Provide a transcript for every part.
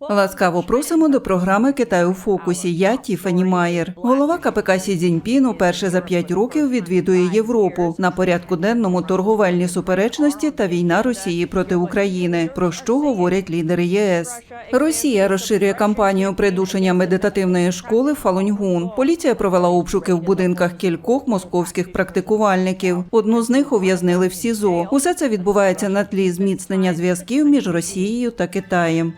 Ласкаво просимо до програми Китай у фокусі. Я Тіфані Майер. Голова КПК Сі Цзіньпін уперше за п'ять років відвідує Європу. На порядку денному торговельні суперечності та війна Росії проти України. Про що говорять лідери ЄС? Росія розширює кампанію придушення медитативної школи Фалуньгун. Поліція провела обшуки в будинках кількох московських практикувальників. Одну з них ув'язнили в СІЗО. Усе це відбувається на тлі зміцнення зв'язків між Росією та Китаєм.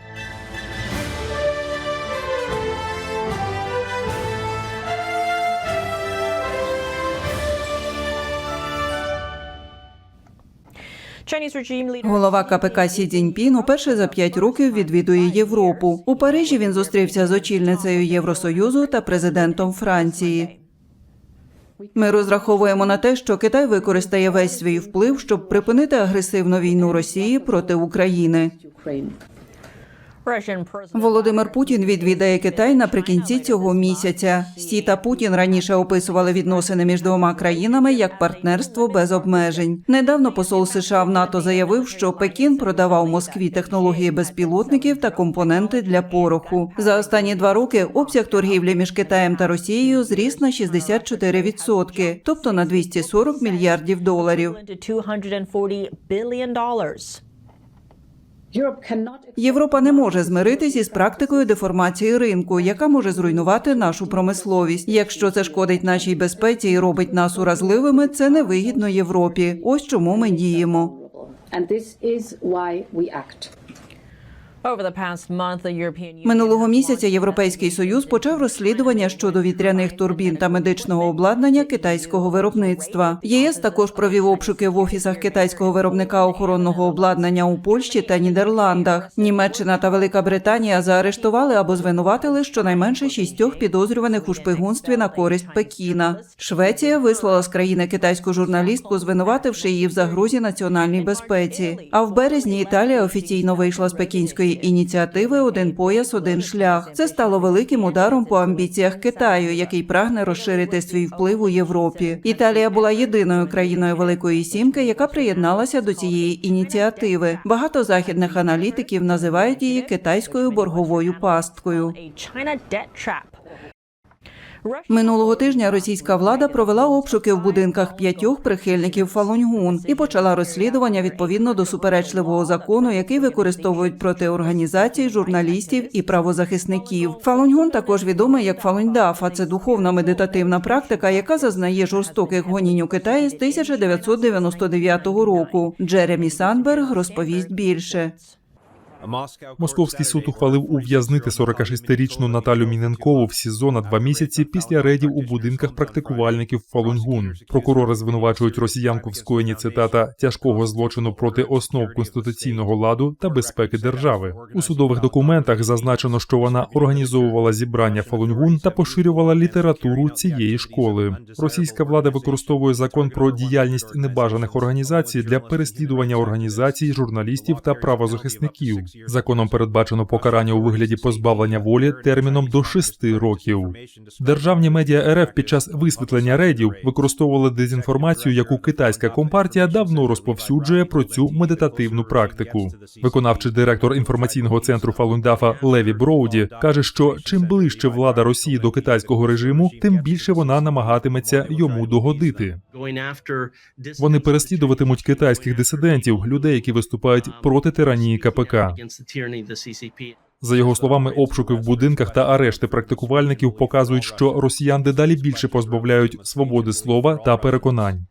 Голова КПК Сі Цзіньпін уперше за п'ять років відвідує Європу. У Парижі він зустрівся з очільницею Євросоюзу та президентом Франції. Ми розраховуємо на те, що Китай використає весь свій вплив, щоб припинити агресивну війну Росії проти України. Володимир Путін відвідає Китай наприкінці цього місяця. Сі та Путін раніше описували відносини між двома країнами як партнерство без обмежень. Недавно посол США в НАТО заявив, що Пекін продавав Москві технології безпілотників та компоненти для пороху. За останні два роки обсяг торгівлі між Китаєм та Росією зріс на 64%, тобто на 240 мільярдів доларів. Європа не може змиритись із практикою деформації ринку, яка може зруйнувати нашу промисловість. Якщо це шкодить нашій безпеці і робить нас уразливими, це невигідно Європі. Ось чому ми діємо. And this is why we act. Минулого місяця Європейський союз почав розслідування щодо вітряних турбін та медичного обладнання китайського виробництва. ЄС також провів обшуки в офісах китайського виробника охоронного обладнання у Польщі та Нідерландах. Німеччина та Велика Британія заарештували або звинуватили щонайменше шістьох підозрюваних у шпигунстві на користь Пекіна. Швеція вислала з країни китайську журналістку, звинувативши її в загрозі національній безпеці. А в березні Італія офіційно вийшла з пекінської ініціативи Один пояс, один шлях. Це стало великим ударом по амбіціях Китаю, який прагне розширити свій вплив у Європі. Італія була єдиною країною Великої Сімки, яка приєдналася до цієї ініціативи. Багато західних аналітиків називають її китайською борговою пасткою. Минулого тижня російська влада провела обшуки в будинках п'ятьох прихильників Фалуньгун і почала розслідування відповідно до суперечливого закону, який використовують проти організацій, журналістів і правозахисників. Фалуньгун також відомий як Фалуньдафа. Це духовна медитативна практика, яка зазнає жорстоких гонінь у Китаї з 1999 року. Джеремі Санберг розповість більше. Московський суд ухвалив ув'язнити 46-річну Наталю Міненкову в СІЗО на два місяці після рейдів у будинках практикувальників Фалунгун. Прокурори звинувачують росіянку в скоєнні цитата тяжкого злочину проти основ конституційного ладу та безпеки держави. У судових документах зазначено, що вона організовувала зібрання Фалунгун та поширювала літературу цієї школи. Російська влада використовує закон про діяльність небажаних організацій для переслідування організацій, журналістів та правозахисників. Законом передбачено покарання у вигляді позбавлення волі терміном до шести років. Державні медіа РФ під час висвітлення рейдів використовували дезінформацію, яку китайська компартія давно розповсюджує про цю медитативну практику. Виконавчий директор інформаційного центру Фалундафа Леві Броуді каже, що чим ближче влада Росії до китайського режиму, тим більше вона намагатиметься йому догодити. Вони переслідуватимуть китайських дисидентів, людей, які виступають проти тиранії КПК. За його словами, обшуки в будинках та арешти практикувальників показують, що росіян дедалі більше позбавляють свободи слова та переконань.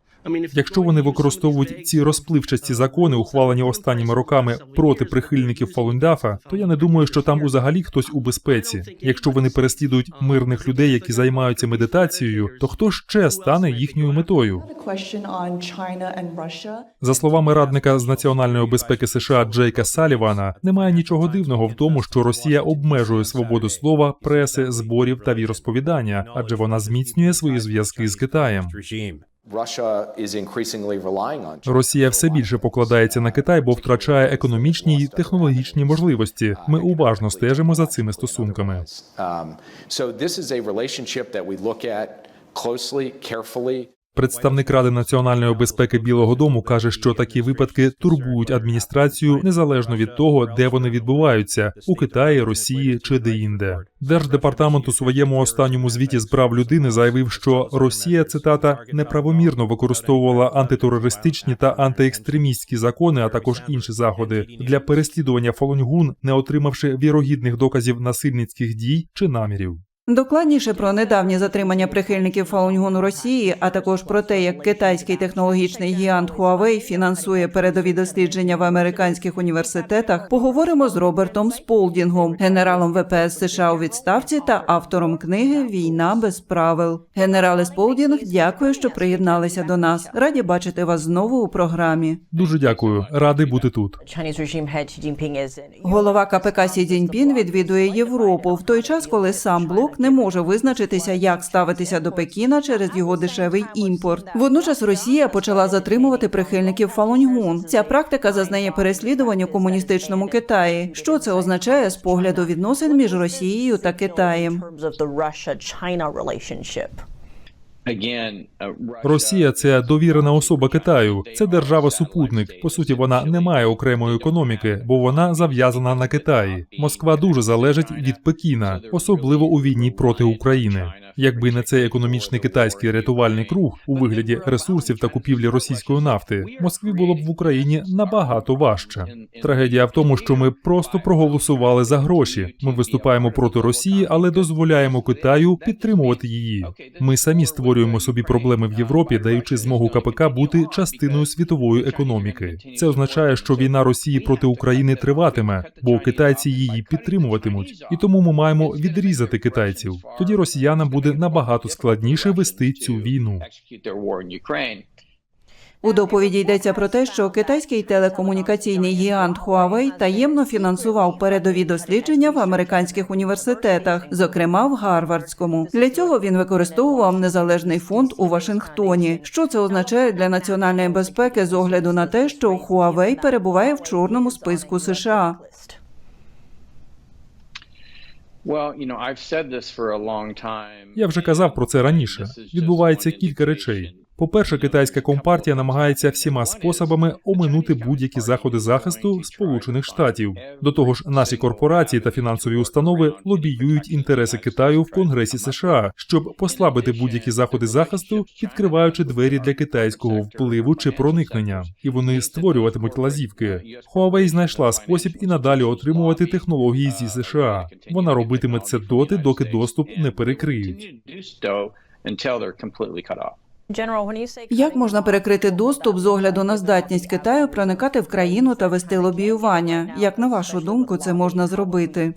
Якщо вони використовують ці розпливчасті закони, ухвалені останніми роками проти прихильників Фалундафа, то я не думаю, що там узагалі хтось у безпеці. Якщо вони переслідують мирних людей, які займаються медитацією, то хто ще стане їхньою метою? За словами радника з національної безпеки США Джейка Салівана, немає нічого дивного в тому, що Росія обмежує свободу слова, преси, зборів та віросповідання, адже вона зміцнює свої зв'язки з Китаєм. Росія все більше покладається на Китай, бо втрачає економічні й технологічні можливості. Ми уважно стежимо за цими стосунками. Um, so this is a relationship that we look at closely, carefully. Представник Ради національної безпеки Білого Дому каже, що такі випадки турбують адміністрацію незалежно від того, де вони відбуваються у Китаї, Росії чи де-інде. Держдепартамент у своєму останньому звіті з прав людини заявив, що Росія цитата неправомірно використовувала антитерористичні та антиекстремістські закони, а також інші заходи для переслідування Фалуньгун, не отримавши вірогідних доказів насильницьких дій чи намірів. Докладніше про недавнє затримання прихильників Фалунгону Росії, а також про те, як китайський технологічний гігант Huawei фінансує передові дослідження в американських університетах, поговоримо з Робертом Сполдінгом, генералом ВПС США у відставці та автором книги Війна без правил. Генерале Сполдінг, дякую, що приєдналися до нас. Раді бачити вас знову у програмі. Дуже дякую, радий бути тут. Голова КПК Сі Цзіньпін відвідує Європу в той час, коли сам блок не може визначитися, як ставитися до Пекіна через його дешевий імпорт. Водночас Росія почала затримувати прихильників Фалуньгун. Ця практика зазнає переслідування комуністичному Китаї. Що це означає з погляду відносин між Росією та Китаєм? Росія це довірена особа Китаю. Це держава-супутник. По суті, вона не має окремої економіки, бо вона зав'язана на Китаї. Москва дуже залежить від Пекіна, особливо у війні проти України. Якби не цей економічний китайський рятувальний круг у вигляді ресурсів та купівлі російської нафти, Москві було б в Україні набагато важче. Трагедія в тому, що ми просто проголосували за гроші. Ми виступаємо проти Росії, але дозволяємо Китаю підтримувати її. Ми самі створюємо собі проблеми в Європі, даючи змогу КПК бути частиною світової економіки. Це означає, що війна Росії проти України триватиме, бо китайці її підтримуватимуть, і тому ми маємо відрізати китайців. Тоді росіянам буде набагато складніше вести цю війну. У доповіді йдеться про те, що китайський телекомунікаційний гігант Huawei таємно фінансував передові дослідження в американських університетах, зокрема в Гарвардському. Для цього він використовував незалежний фонд у Вашингтоні. Що це означає для національної безпеки з огляду на те, що Huawei перебуває в чорному списку США? Я вже казав про це раніше. Відбувається кілька речей. По-перше, китайська компартія намагається всіма способами оминути будь-які заходи захисту Сполучених Штатів. До того ж, наші корпорації та фінансові установи лобіюють інтереси Китаю в Конгресі США, щоб послабити будь-які заходи захисту, відкриваючи двері для китайського впливу чи проникнення. І вони створюватимуть лазівки. Huawei знайшла спосіб і надалі отримувати технології зі США. Вона робитиме це доти, доки доступ не перекриють. Як можна перекрити доступ з огляду на здатність Китаю проникати в країну та вести лобіювання? Як на вашу думку, це можна зробити?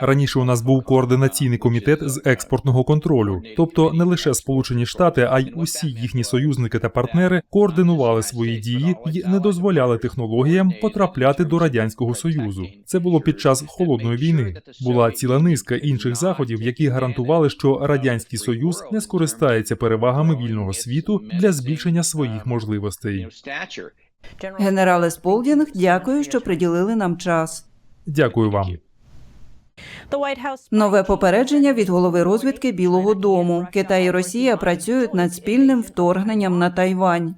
Раніше у нас був координаційний комітет з експортного контролю, тобто не лише Сполучені Штати, а й усі їхні союзники та партнери координували свої дії і не дозволяли технологіям потрапляти до радянського союзу. Це було під час холодної війни. Була ціла низка інших заходів, які гарантували, що радянський союз не скористається перевагами вільного світу для збільшення своїх можливостей. Генерале Сполдінг, дякую, що приділили нам час. Дякую вам. Нове попередження від голови розвідки Білого Дому. Китай і Росія працюють над спільним вторгненням на Тайвань.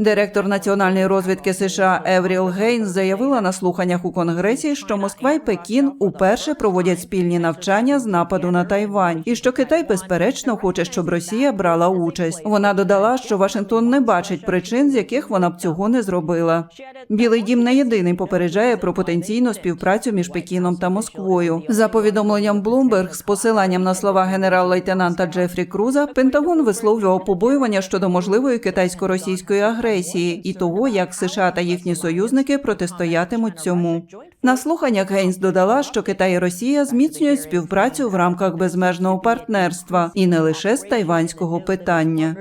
Директор національної розвідки США Евріл Гейнс заявила на слуханнях у Конгресі, що Москва і Пекін уперше проводять спільні навчання з нападу на Тайвань, і що Китай безперечно хоче, щоб Росія брала участь. Вона додала, що Вашингтон не бачить причин, з яких вона б цього не зробила. Білий дім не єдиний попереджає про потенційну співпрацю між Пекіном та Москвою. За повідомленням Bloomberg, з посиланням на слова генерал-лейтенанта Джефрі Круза, Пентагон висловлював побоювання щодо можливої китайсько-російської агресії і того, як США та їхні союзники протистоятимуть цьому. На слуханнях Гейнс додала, що Китай і Росія зміцнюють співпрацю в рамках безмежного партнерства і не лише з тайванського питання.